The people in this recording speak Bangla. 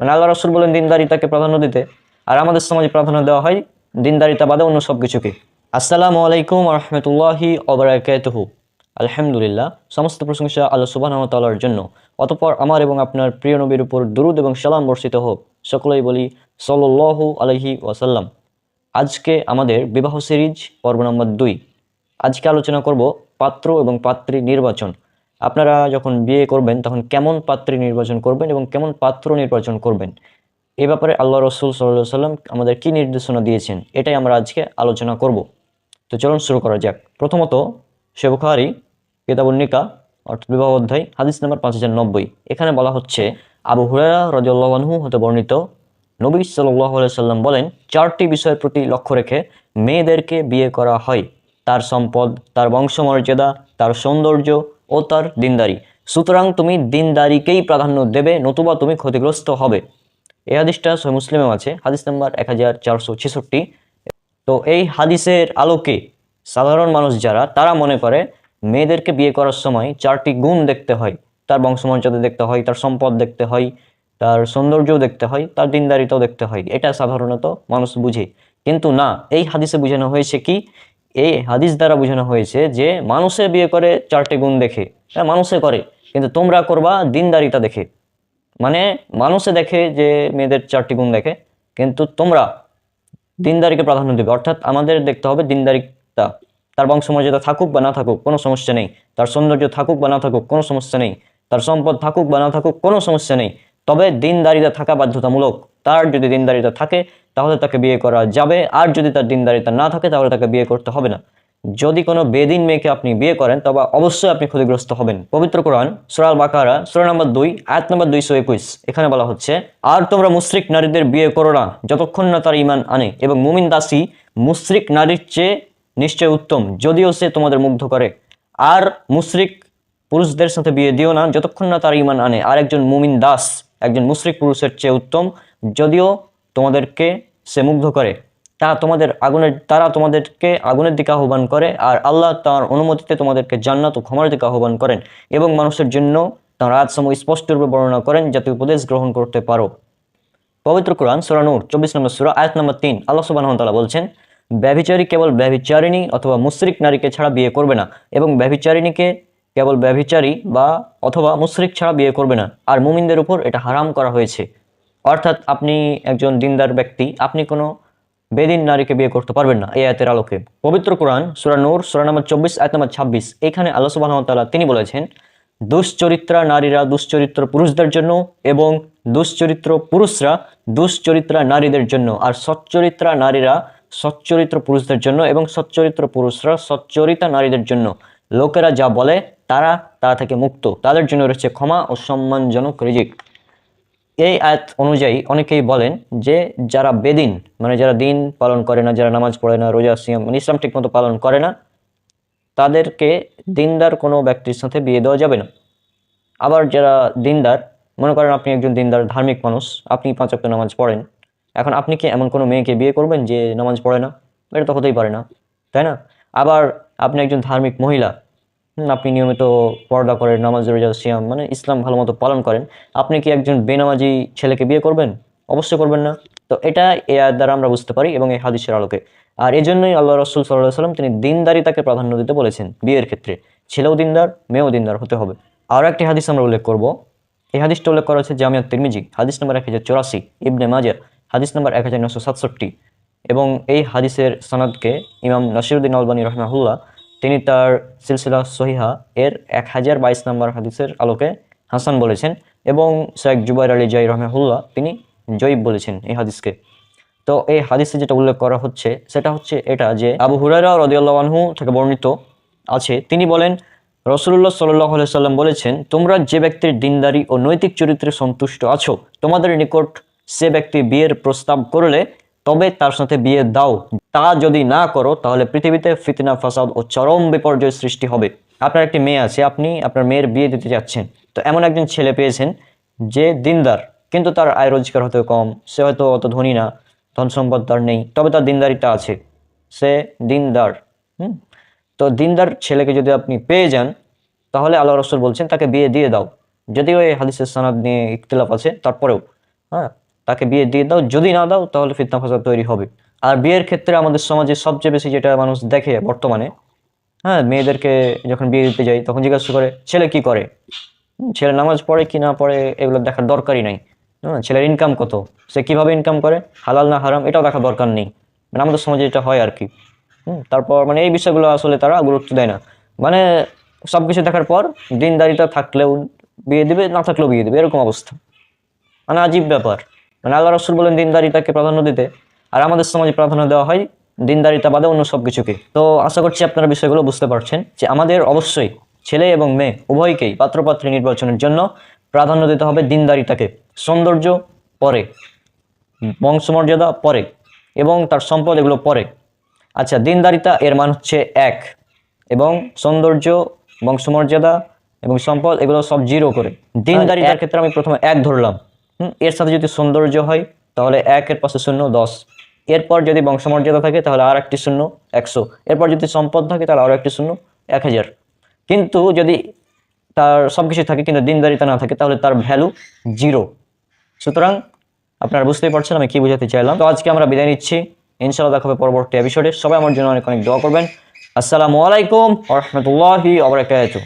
মানে আল্লাহ রসুল বলেন, দিনদারিতাকে প্রাধান্য দিতে। আর আমাদের সমাজে প্রাধান্য দেওয়া হয় দিনদারিতা বাদে অন্য সব কিছুকে। আসসালামু আলাইকুম রহমতুল্লাহি অবরাকাতহু আলহামদুলিল্লাহ, সমস্ত প্রশংসা আল্লাহ সুবাহ তাল্লার জন্য। অতপর আমার এবং আপনার প্রিয় নবীর উপর দুরুদ এবং সালাম বর্ষিত হোক। সকলেই বলি সল্লাহু আলহি ওয়াসাল্লাম আজকে আমাদের বিবাহ সিরিজ পর্ব নম্বর দুই। আজকে আলোচনা করব পাত্র এবং পাত্রী নির্বাচন। আপনারা যখন বিয়ে করবেন, তখন কেমন পাত্রী নির্বাচন করবেন এবং কেমন পাত্র নির্বাচন করবেন? এ ব্যাপারে আল্লাহ রসুল সাল্লাহ সাল্লাম আমাদের কি নির্দেশনা দিয়েছেন, এটাই আমরা আজকে আলোচনা করব। তো চলুন শুরু করা যাক। প্রথমত শেবুখারি কেতাবুল নিকা, অর্থাৎ বিবাহ অধ্যায়, হাদিস নাম্বার পাঁচ হাজার নব্বই। এখানে বলা হচ্ছে, আবু হুরারা রজল্লাহু হতে বর্ণিত নবী সাল্লাহ সাল্লাম বলেন, চারটি বিষয়ের প্রতি লক্ষ্য রেখে মেয়েদেরকে বিয়ে করা হয়। তার সম্পদ, তার বংশমর্যাদা, তার সৌন্দর্য ও তার দিনদারি। সুতরাং তুমি দিনদারিকেই প্রাধান্য দেবে, নতুবা তুমি ক্ষতিগ্রস্ত হবে। এই হাদিসটা সহি মুসলিমেও আছে। হাদিস নাম্বার এক হাজার চারশো ছেষট্টি। তো এই হাদিসের আলোকে সাধারণ মানুষ যারা, তারা মনে করে, মেয়েদেরকে বিয়ে করার সময় চারটি গুণ দেখতে হয়। তার বংশমর্যাদা দেখতে হয়, তার সম্পদ দেখতে হয়, তার সৌন্দর্যও দেখতে হয়, তার দিনদারিতাও দেখতে হয়। এটা সাধারণত মানুষ বুঝে। কিন্তু না, এই হাদিসে বোঝানো হয়েছে কি এই হাদিস দ্বারা বোঝানো হয়েছে যে মানুষে বিয়ে করে চারটি গুণ দেখে। হ্যাঁ মানুষে করে, কিন্তু তোমরা করবা দিনদারিতা দেখে। মানে মানুষে দেখে যে মেয়েদের চারটি গুণ দেখে, কিন্তু তোমরা দিনদারিকে প্রাধান্য দেবে। অর্থাৎ আমাদের দেখতে হবে দিনদারিতা। তার বংশমর্যাদা থাকুক বা না থাকুক, কোনো সমস্যা নেই। তার সৌন্দর্য থাকুক বা না থাকুক, কোনো সমস্যা নেই। তার সম্পদ থাকুক বা না থাকুক, কোনো সমস্যা নেই। তবে দিনদারিতা থাকা বাধ্যতামূলক। তার যদি দিনদারিতা থাকে তাহলে তাকে বিয়ে করা যাবে। আর যদি তার দিনদারিতা না থাকে, তাহলে তাকে বিয়ে করতে হবে না। যদি কোনো বেদিন মেয়েকে আপনি বিয়ে করেন, তবে অবশ্যই আপনি ক্ষতিগ্রস্ত হবেন। পবিত্র কোরআন সুরাল বাকারা সুরা নম্বর দুই, আয়াত নম্বর দুইশো একুশ। এখানে বলা হচ্ছে, আর তোমরা মুশরিক নারীদের বিয়ে করো না, যতক্ষণ না তার ইমান আনে এবং মুমিন দাসী মুশরিক নারীর চেয়ে নিশ্চয় উত্তম, যদিও সে তোমাদের মুগ্ধ করে। আর মুশরিক পুরুষদের সাথে বিয়ে দিও না, যতক্ষণ না তার ইমান আনে। আর একজন মুমিন দাস, একজন মুশরিক পুরুষের চেয়ে উত্তম, যদিও তোমাদেরকে সে মুগ্ধ করে। তা তোমাদের আগুনের, তারা তোমাদেরকে আগুনের দিকে আহ্বান করে আর আল্লাহ তার অনুমতিতে তোমাদেরকে জান্নাত ও ক্ষমার দিকে আহ্বান করেন এবং মানুষের জন্য তাঁর রাজসমূহ স্পষ্টরূপে বর্ণনা করেন যাতে উপদেশ গ্রহণ করতে পারো। পবিত্র কোরআন সুরা নূর, চব্বিশ নম্বর সুরা, আয়াত নম্বর তিন, আল্লাহ সুবাহ তালা বলছেন, ব্যভিচারী কেবল ব্যভিচারিণী অথবা মুশরিক নারীকে ছাড়া বিয়ে করবে না এবং ব্যভিচারিণীকে কেবল ব্যভিচারী বা অথবা মুশরিক ছাড়া বিয়ে করবে না। আর মুমিনদের উপর এটা হারাম করা হয়েছে। অর্থাৎ আপনি একজন দিনদার ব্যক্তি, আপনি কোনো বেদিন নারীকে বিয়ে করতে পারবেন না এই আয়াতের আলোকে। পবিত্র কোরআন, সুরা নূর, সুরা নম্বর চব্বিশ, আয়াত নম্বর ছাব্বিশ, এখানে আল্লাহ সুবাহ তিনি বলেছেন, দুশ্চরিত্রা নারীরা দুশ্চরিত্র পুরুষদের জন্য এবং দুশ্চরিত্র পুরুষরা দুশ্চরিত্রা নারীদের জন্য। আর সচ্চরিত্রা নারীরা সচ্চরিত্র পুরুষদের জন্য এবং সচ্চরিত্র পুরুষরা সচ্চরিতা নারীদের জন্য। লোকেরা যা বলে তারা তা থেকে মুক্ত। তাদের জন্য রয়েছে ক্ষমা ও সম্মানজনক রিজিক। এই আয়াত অনুযায়ী অনেকেই বলেন যে যারা বেদিন মানে যারা দিন পালন করে না, যারা নামাজ পড়ে না, রোজা, সিয়াম মানে ইসলাম ঠিকমতো পালন করে না, তাদেরকে দিনদার কোনো ব্যক্তির সাথে বিয়ে দেওয়া যাবে না। আবার যারা দিনদার, মনে করেন আপনি একজন দিনদার, ধার্মিক মানুষ, আপনি পাঁচ ওয়াক্ত নামাজ পড়েন, এখন আপনি কি এমন কোনো মেয়েকে বিয়ে করবেন যে নামাজ পড়ে না? এটা তো হতেই পারে না, তাই না? আবার আপনি একজন ধার্মিক মহিলা আপনি নিয়মিত পর্দা করেন, নামাজ রোজা, সিয়াম মানে ইসলাম ভালো মতো পালন করেন। আপনি কি একজন বেনামাজি ছেলেকে বিয়ে করবেন? অবশ্যই করবেন না। তো এটা এ আয়াত দ্বারা আমরা বুঝতে পারি এবং এই হাদিসের আলোকে। আর এই জন্যই আল্লাহ রসুল সাল্লাহ সাল্লাম তিনি দিনদারিতাকে প্রাধান্য দিতে বলেছেন বিয়ের ক্ষেত্রে। ছেলেও দিনদার, মেয়েও দিনদার হতে হবে। আরও একটি হাদিস আমরা উল্লেখ করব। এই হাদিসটা উল্লেখ করা হচ্ছে জামিয়াত তিরমিজি। হাদিস নম্বর এক হাজার চৌরাশি, ইবনে মাজা হাদিস নম্বর এক হাজার নশো সাতষট্টি। এবং এই হাদিসের সনদকে ইমাম নাসিরুদ্দিন আলবানী রহমাহুল্লাহ তিনি তার সিলসিলা সহিহা এর এক হাজার বাইশ নম্বর হাদিসের আলোকে হাসান বলেছেন এবং শেখ জুবাইর আলী জাই রহমাহুল্লাহ তিনি জয়ীব বলেছেন এই হাদিসকে। তো এই হাদিসে যেটা উল্লেখ করা হচ্ছে, সেটা হচ্ছে এটা যে আবু হুরারা রদিয়াল্লাহু থেকে বর্ণিত আছে। তিনি বলেন রসুল্লাহ সাল্লাহ সাল্লাম বলেছেন, তোমরা যে ব্যক্তির দিনদারি ও নৈতিক চরিত্রে সন্তুষ্ট আছো, তোমাদের নিকট সে ব্যক্তি বিয়ের প্রস্তাব করলে তবে তার সাথে বিয়ে দাও। তা যদি না করো, তাহলে পৃথিবীতে ফিতনা, ফাসাদ ও চরম বিপর্যয় সৃষ্টি হবে। আপনার একটি মেয়ে আছে, আপনি আপনার মেয়ের বিয়ে দিতে যাচ্ছেন। তো এমন একজন ছেলে পেয়েছেন যে দিনদার, কিন্তু তার আয় রোজগার হতে কম। সে হয়তো অত ধনী না, ধন সম্পদ তার নেই, তবে তার দিনদারিটা আছে। সে দিনদার, হুম? তো দিনদার ছেলেকে যদি আপনি পেয়ে যান, তাহলে আল্লাহ রসুল বলছেন, তাকে বিয়ে দিয়ে দাও। যদিও এই হাদিসের সানাদ নিয়ে ইখতিলাফ আছে, তারপরেও হ্যাঁ? তাকে বিয়ে দিয়ে দাও। যদি না দাও, তাহলে ফিতনা ফাসাদ তৈরি হবে। আর বিয়ের ক্ষেত্রে আমাদের সমাজে সবচেয়ে বেশি যেটা মানুষ দেখে বর্তমানে হ্যাঁ মেয়েদেরকে যখন বিয়ে দিতে যাই তখন জিজ্ঞাসা করে, ছেলে কি করে? ছেলে নামাজ পড়ে কি না পড়ে, এগুলো দেখার দরকারই নাই। হ্যাঁ ছেলের ইনকাম কত? সে কীভাবে ইনকাম করে? হালাল না হারাম, এটাও দেখার দরকার নেই। মানে আমাদের সমাজে এটা হয় আর কি। তারপর মানে এই বিষয়গুলো আসলে তারা গুরুত্ব দেয় না। মানে সব কিছু দেখার পর দিনদারিটা থাকলেও বিয়ে দিবে, না থাকলেও বিয়ে দিবে, এরকম অবস্থা। মানে আজীব ব্যাপার। মানে আল্লাহ রসুল বলেন দিনদারিতাকে প্রাধান্য দিতে। আর আমাদের সমাজে প্রাধান্য দেওয়া হয় দিনদারিতা বাদে অন্য সব কিছুকে। তো আশা করছি আপনারা বিষয়গুলো বুঝতে পারছেন যে আমাদের অবশ্যই ছেলে এবং মেয়ে উভয়কেই পাত্রপাত্রী নির্বাচনের জন্য প্রাধান্য দিতে হবে দিনদারিতাকে। সৌন্দর্য পরে বংশমর্যাদা পরে এবং তার সম্পদ এগুলো পরে। আচ্ছা দিনদারিতা এর মান হচ্ছে এক এবং সৌন্দর্য বংশমর্যাদা এবং সম্পদ এগুলো সব জিরো করে। দিনদারিতার ক্ষেত্রে আমি প্রথমে এক ধরলাম। এর সাথে যদি সৌন্দর্য হয়, তাহলে একের পাশে শূন্য, দশ। এরপর যদি বংশমর্যাদা থাকে, তাহলে আর একটি শূন্য, একশো। এরপর যদি সম্পদ থাকে, তাহলে আরও একটি শূন্য, এক হাজার। কিন্তু যদি তার সব কিছু থাকে, কিন্তু দিনদারিতা না থাকে, তাহলে তার ভ্যালু জিরো সুতরাং আপনারা বুঝতেই পারছেন, আমি কী বোঝাতে চাইলাম? তো আজকে আমরা বিদায় নিচ্ছি। ইনশাআল্লাহ দেখা হবে পরবর্তী এপিসোডে সবাই আমার জন্য অনেক অনেক দোয়া করবেন। আসসালামু আলাইকুম রহমতুল্লাহি আবরাকাতুহ